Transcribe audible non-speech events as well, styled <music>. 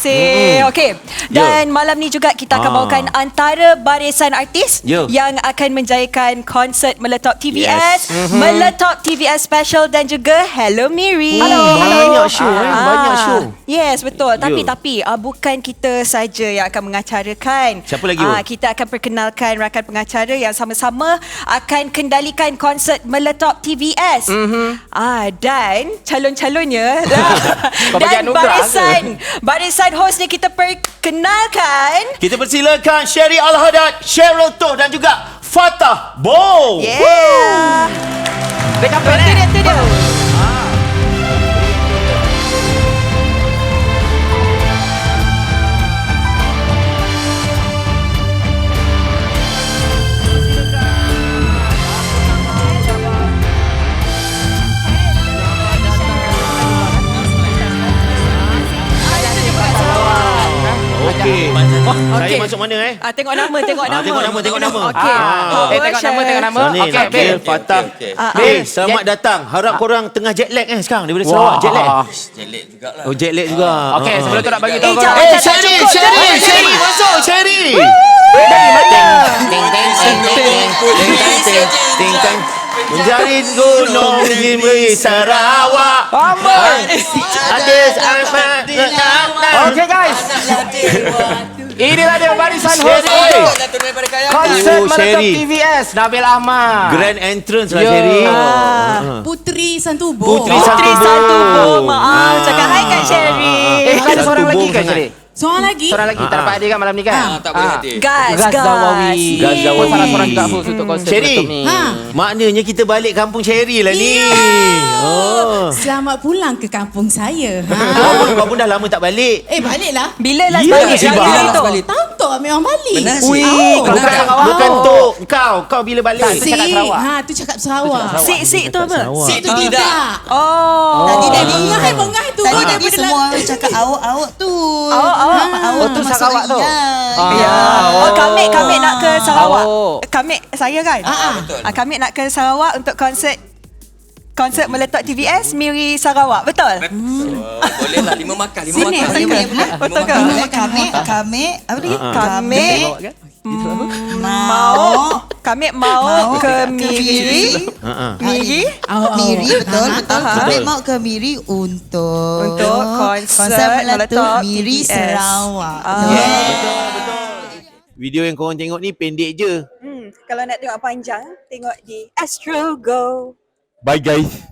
kasih. Okey. Dan malam ni juga kita akan Ah. bawakan antara barisan artis Ya. yang akan menjayakan konsert Meletop TVS, Yes. Meletop TVS Special dan juga Hello Miri. Halo, banyak show, eh. Ah, Banyak show. Yes, betul. Tapi Ya. tapi uh, bukan kita saja yang akan mengacarakan. Siapa lagi, Ah, Ul? kita akan perkenalkan rakan pengacara yang sama-sama akan kendalikan konsert Meletop TVS. Mm-hmm. Ah dan calon-calonnya <laughs> dan barisan barisan host ni kita perkenalkan. Kita persilakan Sherry Al-Haddad, Cheryl Toh dan juga Fatah Bow. Yeah. Dekat Itu dia, itu dia. Saya Okey. masuk mana eh? Ah, tengok nama, tengok Ah, nama. tengok nama, tengok nama. Okey. Ah. Oh, Eh, tengok nama, tengok nama. Okey, Nakil, Bil. Fatah. Ah, Bil, ah. selamat datang. Harap korang tengah jet lag eh sekarang daripada. Sarawak. Jet lag. Jelek jugalah. Oh, jet lag juga. Okey, Ah. sebelum tu nak bagi Eh, tahu. Eh, tak Sherry, cukup, Sherry. Sherry, masuk Sherry. Ting. Menjadi gunung di Sarawak. Amber. Ada apa? Okey guys. Inilah dia barisan host Sherry. konsert Oh, Sherry. TVS Nabil Ahmad. Grand entrance lah Ya. Sherry. Ah. Putri Santubo. Putri Putri Santubo. Ada seorang lagi kan. Sherry? Seorang lagi. Seorang lagi tak Ah. dapat hadir kan malam ni kan? Ah, tak boleh hadir. Gas, Gaz gas. Zawawi. Gaz Pun Zawawi. salah seorang juga host untuk konsert Sherry. Ni. Ha. Maknanya kita balik kampung Sherry lah ni. Oh. Selamat pulang ke kampung saya. <laughs> Kau Ha. pun, kau pun dah lama tak balik. eh, baliklah. Bila last Ya, balik? si Yang Bah. hari tu. Memang balik. Benar Ui, sih. Bukan. Sarawak. Bukan tu kau. Kau bila balik? Tak, Si, cakap Sarawak. ha, tu cakap Sarawak. Sik, sik tu apa? Si tu tidak. Oh. Tadi dah dengar hai mengai tu. Tadi Daripada tadi semua orang cakap awak-awak tu. Awak, awak. Ha. Oh, tu masuk Sarawak tu? Ya. Ah. Ya. Oh, kami kami nak ke Sarawak. Awak. Kami saya kan? Ah, ah. Betul. Ah, kami nak ke Sarawak untuk konsert konsert meletak TVS Miri Sarawak. Betul? Oh, boleh lah lima makan, lima Sini, makan. Lima boleh. makan. Betul ke? Kami kami apa tadi? Kami mau kami mau Mau ke ke Miri. Ha ah. Miri Miri awak. betul betul. Kami Betul. mau ke Miri untuk Untuk konsert meletup Miri. Sarawak. Ah. Video yang korang tengok ni pendek je. Hmm, kalau nak tengok panjang, tengok di Astro Go. Bye guys.